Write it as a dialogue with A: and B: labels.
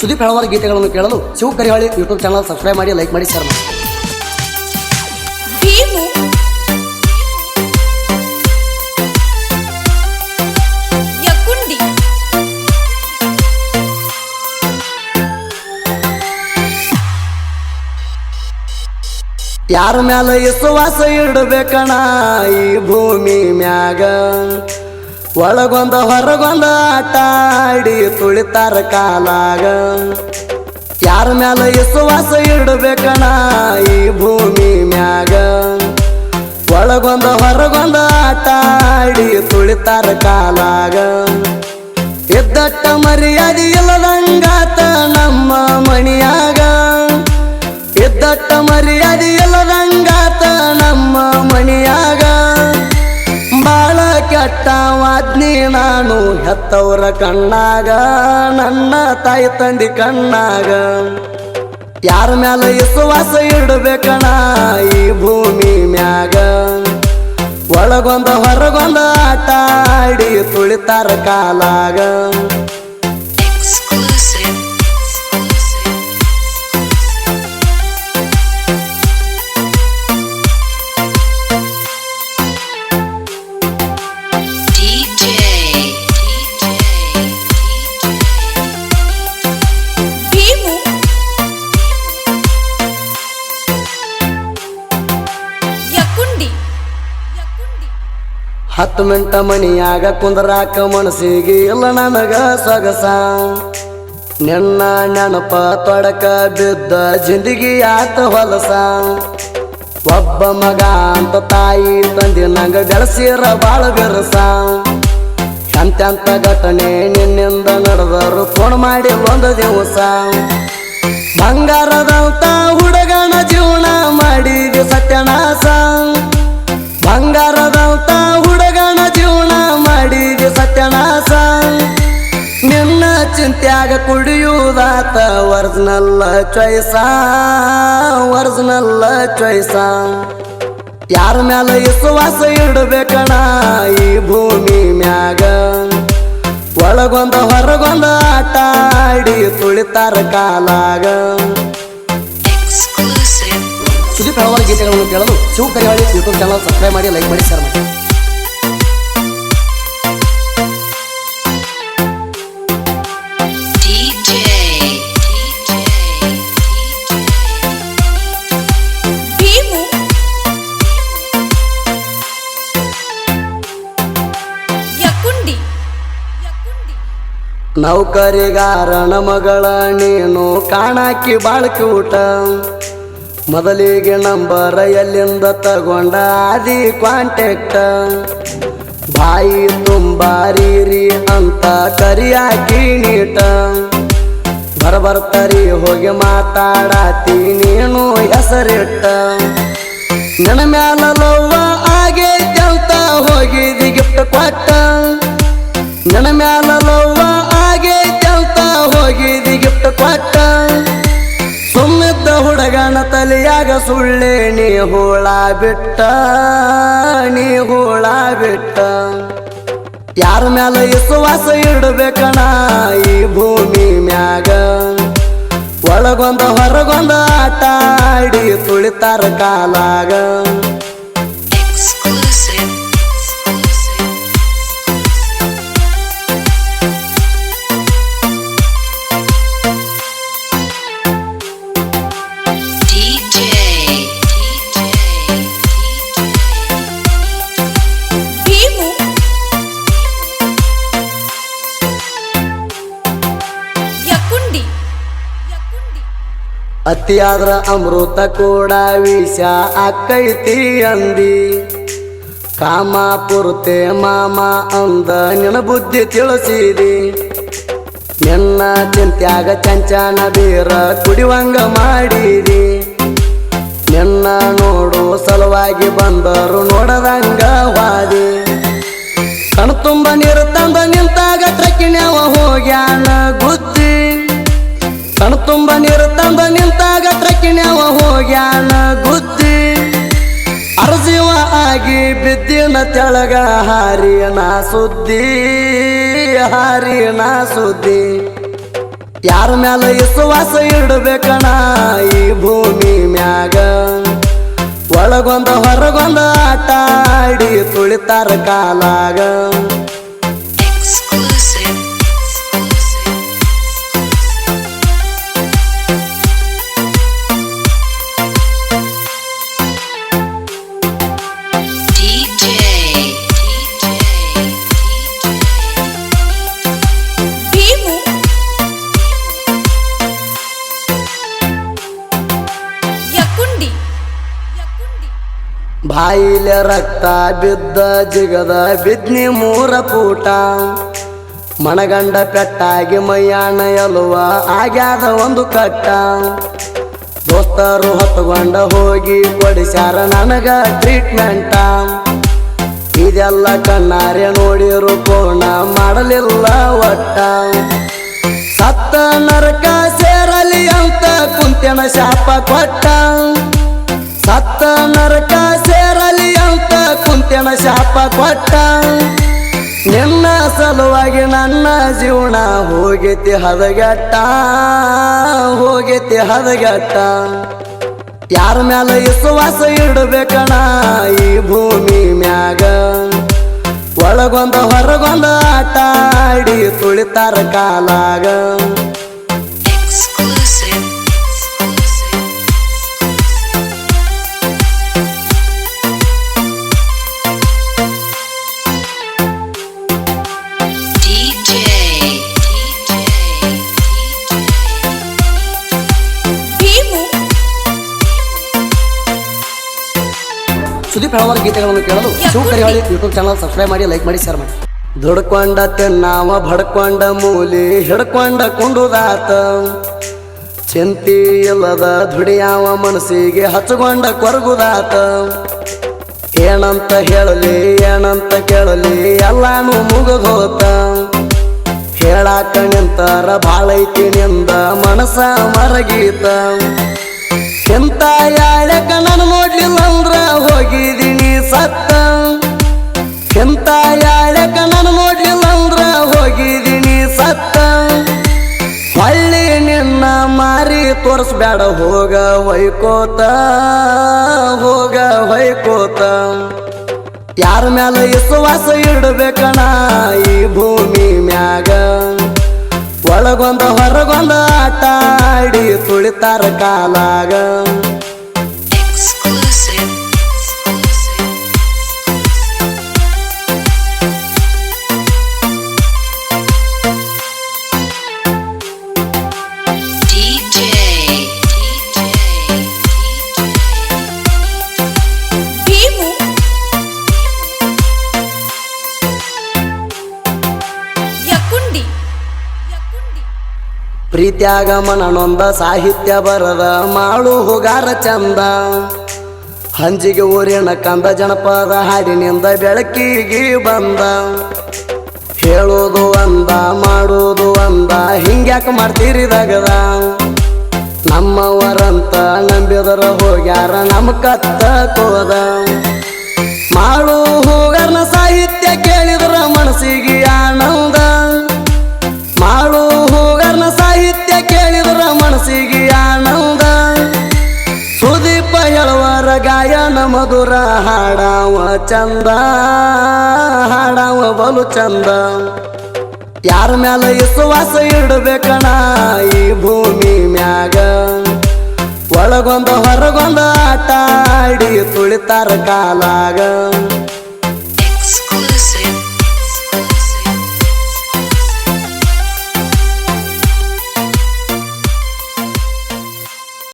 A: ಸುದೀಪ್ ಹಲವಾರು ಗೀತೆಗಳನ್ನು ಕೇಳಲು Shiva Karihali YouTube channel subscribe ಮಾಡಿ ಲೈಕ್ ಮಾಡಿ ಶೇರ್ ಮಾಡಿ. ಯಾರ ಮ್ಯಾಲ ವಿಶ್ವಾಸ ಇಡಬೇಕಣ ಈ ಭೂಮಿ ಮ್ಯಾಗ? ಒಳಗೊಂದ ಹೊರಗೊಂದ ಆಟ ಆಡಿ ತುಳಿತಾರ ಕಾಲಾಗ. ಯಾರ ಮ್ಯಾಲ ವಿಶ್ವಾಸ ಇಡಬೇಕಣ ಈ ಭೂಮಿ ಮ್ಯಾಗ? ಒಳಗೊಂದ ಹೊರಗೊಂದ ಆಟ ಆಡಿ ತುಳಿತಾರ ಕಾಲಾಗ. ಇದ್ದಟ್ಟ ಮರ್ಯಾದೆ ಇಲ್ಲದಂಗಾತ ನಮ್ಮ ಮಣಿಯಾಗ. ಇದ್ದಟ್ಟ ಮರ್ಯಾದೆ ಇಲ್ಲದಂಗಾತ ನಮ್ಮ ನಾನು ಹೆತ್ತವರ ಕಣ್ಣಾಗ, ನನ್ನ ತಾಯಿ ತಂದಿ ಕಣ್ಣಾಗ. ಯಾರ ಮ್ಯಾಲ ವಿಶ್ವಾಸ ಇಡಬೇಕಣ ಈ ಭೂಮಿ ಮ್ಯಾಗ? ಒಳಗೊಂದ ಹೊರಗೊಂದ ಆಟ ಆಡಿ ತುಳಿತಾರ ಕಾಲಾಗ. ಹತ್ತು ಮಿಂಟ ಮನಿಯಾಗ ಕುಂದ್ರಾಕ ಮನಸ್ಸಿಗೆ ಇಲ್ಲ ನನಗ ಸೊಗಸ. ನಿನ್ನ ನೆನಪ ತೊಡಕ ಬಿದ್ದ ಜಿಂದಗಿ ಆತ ಹೊಲಸ. ಒಬ್ಬ ಮಗ ಅಂತ ತಾಯಿ ತಂದೆ ನಂಗ ಬೆಳೆಸಿರ ಬಾಳ ಬೆರಸ. ಅಂತ್ಯಂತ ಘಟನೆ ನಿನ್ನಿಂದ ನಡೆದರು ಫೋನ್ ಮಾಡಿ ಒಂದು ದಿವಸ. ಬಂಗಾರದಂತ ಚಿಂತ್ಯಾಗ ಕುಡಿಯುವುದಾತ ಒರಿಜಿನಲ್ ಚಾಯ್ಸ ಒರಿಜಿನಲ್ ಚಾಯ್ಸ ಯಾರ ಮ್ಯಾಲ ವಿಶ್ವಾಸ ಇಡಬೇಕಣ ಈ ಭೂಮಿ ಮ್ಯಾಗ? ಒಳಗೊಂದ ಹೊರಗೊಂದ ಆಟ ಆಡಿ ತುಳಿತಾರ ಕಾಲಾಗ. ಸುದೀಪ್ ಹಲವಾರು ಗೀತೆಗಳನ್ನು ಕೇಳಲು Shiva Karihali YouTube channel subscribe ಮಾಡಿ ಲೈಕ್ ಮಾಡಿ ಶೇರ್ ಮಾಡಿ. ನೌಕರಿಗಾರನ ಮಗಳ ನೀನು ಕಾಣಾಕಿ ಬಾಳ್ಕಿ ಊಟ. ಮೊದಲಿಗೆ ನಂಬರ ಎಲ್ಲಿಂದ ತಗೊಂಡ ಅದಿ ಕಾಂಟ್ಯಾಕ್ಟ್ ಬಾಯಿ ತುಂಬಾರೀರಿ ಅಂತ ಕರಿಯಾಕಿ ನೀಟ. ಬರಬರ್ತರಿ, ಹೋಗಿ ಮಾತಾಡಾತಿ, ನೀನು ಹೆಸರಿಟ್ಟ. ನನ್ನ ಮ್ಯಾಲ ಲವ್ವ ಆಗೇ ಅಂತ ಹೋಗಿದಿ ಗಿಫ್ಟ್ ಕೊಟ್ಟ. ನನ್ನ ಮ್ಯಾಲ ಲವ್ವ ಹುಡುಗನ ತಲೆಯಾಗ ಸುಳ್ಳೆ, ನೀ ಹೋಳ ಬಿಟ್ಟ, ನೀ ಹೋಳ ಬಿಟ್ಟ. ಯಾರ ಮ್ಯಾಲ ವಿಶ್ವಾಸ ಇಡಬೇಕಣ ಈ ಭೂಮಿ ಮ್ಯಾಗ? ಒಳಗೊಂದ ಹೊರಗೊಂದ ಆಟ ಆಡಿ ತುಳಿತಾರ ಕಾಲಾಗ. ಅತಿಯಾದ್ರ ಅಮೃತ ಕೂಡ ವಿಷ ಆಕೈತಿ ಅಂದಿ. ಕಾಮ ಪುರ್ತೆ ಮಾಮ ಅಂದ ನಿನ್ನ ಬುದ್ಧಿ ತಿಳಿಸಿದಿ. ನಿನ್ನ ಚಿಂತ್ಯಾಗ ಚಂಚನ ಬೀರ ಕುಡಿವಂಗ ಮಾಡಿದಿ. ನಿನ್ನ ನೋಡು ಸಲುವಾಗಿ ಬಂದರು ನೋಡದಂಗ ವಾದಿ. ಕಣ್ ತುಂಬ ಹೋಗ್ಯಾನ ಗುದ್ದಿ ಅರ್ಜಿವ ಆಗಿ ಬಿದ್ದಿನ ತೆಳಗ ಹಾರಿಯನ ಸುದ್ದಿ ಹಾರಿಯನ ಸುದ್ದಿ. ಯಾರ ಮ್ಯಾಲ ವಿಶ್ವಾಸ ಇಡಬೇಕಣ ಈ ಭೂಮಿ ಮ್ಯಾಗ? ಒಳಗೊಂದ ಹೊರಗೊಂದ ಆಟ ಆಡಿ ತುಳಿತಾರ ಕಾಲಾಗ. ಬಾಯಿಲೆ ರಕ್ತ ಬಿದ್ದ ಜಿಗದ ಬಿದ್ನಿ ಮೂರ ಪೂಟ. ಮಣಗಂಡ ಪೆಟ್ಟಾಗಿ ಮೈಯಾಣ ಎಲುವ ಆಗ್ಯಾದ ಒಂದು ಕಟ್ಟ. ದೋಸ್ತರು ಹೊತ್ತುಕೊಂಡ ಹೋಗಿ ಕೊಡಿಸ್ಯಾರ ನನಗ ಟ್ರೀಟ್ಮೆಂಟ ಇದೆಲ್ಲ ಕಣ್ಣಾರೆ ನೋಡಿರು ಪೂರ್ಣ ಮಾಡಲಿಲ್ಲ ಒಟ್ಟ. ಸತ್ತ ನರಕ ಸೇರಲಿ ಅಂತ ಕುಂತಿನ ಶಾಪ ಕೊಟ್ಟ. ಸತ್ತ ನರಕ ಕುಂತೆನ ಶಾಪ ಕೊಟ್ಟ ನಿನ್ನ ಸಲುವಾಗಿ ನನ್ನ ಜೀವನ ಹೋಗೈತಿ ಹದಗೆಟ್ಟ ಹೋಗೈತಿ ಹದಗೆಟ್ಟ. ಯಾರ ಮ್ಯಾಲ ವಿಶ್ವಾಸ ಇಡಬೇಕಣ ಈ ಭೂಮಿ ಮ್ಯಾಗ? ಒಳಗೊಂದ ಹೊರಗೊಂದ ಆಟ ಆಡಿ ತುಳಿತಾರ ಕಾಲಾಗ. ಗೀತೆಗಳನ್ನು ಕೇಳಲು ಶಿವಕರಿಹಳ್ಳಿ ಯೂಟ್ಯೂಬ್ ಚಾನಲ್ ಸಬ್ಸ್ಕ್ರೈಬ್ ಮಾಡಿ ಲೈಕ್ ಮಾಡಿ ಶೇರ್ ಮಾಡಿ. ದುಡ್ಕೊಂಡ ತಿನ್ನಾವ ಬಡ್ಕೊಂಡ ಮೂಲಿ ಹಿಡ್ಕೊಂಡ ಕುಂಡುದಾತ. ಚಿಂತಿ ಇಲ್ಲದ ದುಡಿಯಾವ ಮನಸ್ಸಿಗೆ ಹಚ್ಕೊಂಡ ಕೊರಗುದಾತ. ಏನಂತ ಹೇಳಲಿ ಏನಂತ ಕೇಳಲಿ ಎಲ್ಲಾನು ಮುಗಿದೋತ. ಹೇಳಾಕ ನಿಂತಾರ ಬಾಳೈತಿ ನಿಂದ ಮನಸ ಮರಗೀತ. ಎಂತ ಯಾಳಕ ನಾನು ನೋಡ್ಲಿಲ್ಲ ಅಂದ್ರ ಹೋಗಿದೀನಿ ಸತ್ತ. ಎಂತ ಯಾಳಕ ನಾನು ನೋಡ್ಲಿಲ್ಲ ಅಂದ್ರ ಹೋಗಿದೀನಿ ಸತ್ತ. ಹಳ್ಳಿ ನಿನ್ನ ಮಾರಿ ತೋರಿಸ್ಬೇಡ ಹೋಗ ಹೊಯ್ಕೋತ ಹೋಗ ಹೊಯ್ಕೋತ. ಯಾರ ಮ್ಯಾಲ ವಿಶ್ವಾಸ ಇಡಬೇಕಣ ಈ ಭೂಮಿ ಮ್ಯಾಗ? ಒಳಗೊಂದ ಹೊರಗೊಂದ ಆಟ ಆಡಿ ತುಳಿತಾರ ಕಾಲಾಗ. ಪ್ರೀತ್ಯಾಗ ಮನನೊಂದ ಸಾಹಿತ್ಯ ಬರದ ಮಾಡು ಹೋಗಾರ ಚಂದ. ಹಂಜಿಗೆ ಊರಿನ ಕಂದ ಜನಪದ ಹಾಡಿನಿಂದ ಬೆಳಕಿಗೆ ಬಂದ. ಹೇಳೋದು ಅಂದ, ಮಾಡೋದು ಅಂದ, ಹಿಂಗ್ಯಾಕ ಮಾಡ್ತೀರಿ ದಗದ. ನಮ್ಮವರಂತ ನಂಬಿದರ ಹೋಗ್ಯಾರ ನಮ್ಮ ಕತ್ತ ಕೋದ. ಮಾಡು ಹೋಗಾರನ ಸಾಹಿತ್ಯ ಕೇಳಿದ್ರ ಮನಸ್ಸಿಗೆ ಆನಂದ ಹಾಡಾವ ಚಂದ, ಹಾಡಾವ ಬಲು ಚಂದ. ಯಾರ ಮ್ಯಾಲ ವಿಶ್ವಾಸ ಇಡಬೇಕಣ ಈ ಭೂಮಿ ಮ್ಯಾಗ? ಒಳಗೊಂದು ಹೊರಗೊಂದು ಆಟ ಆಡಿ ತುಳಿತಾರ ಕಾಲಾಗ.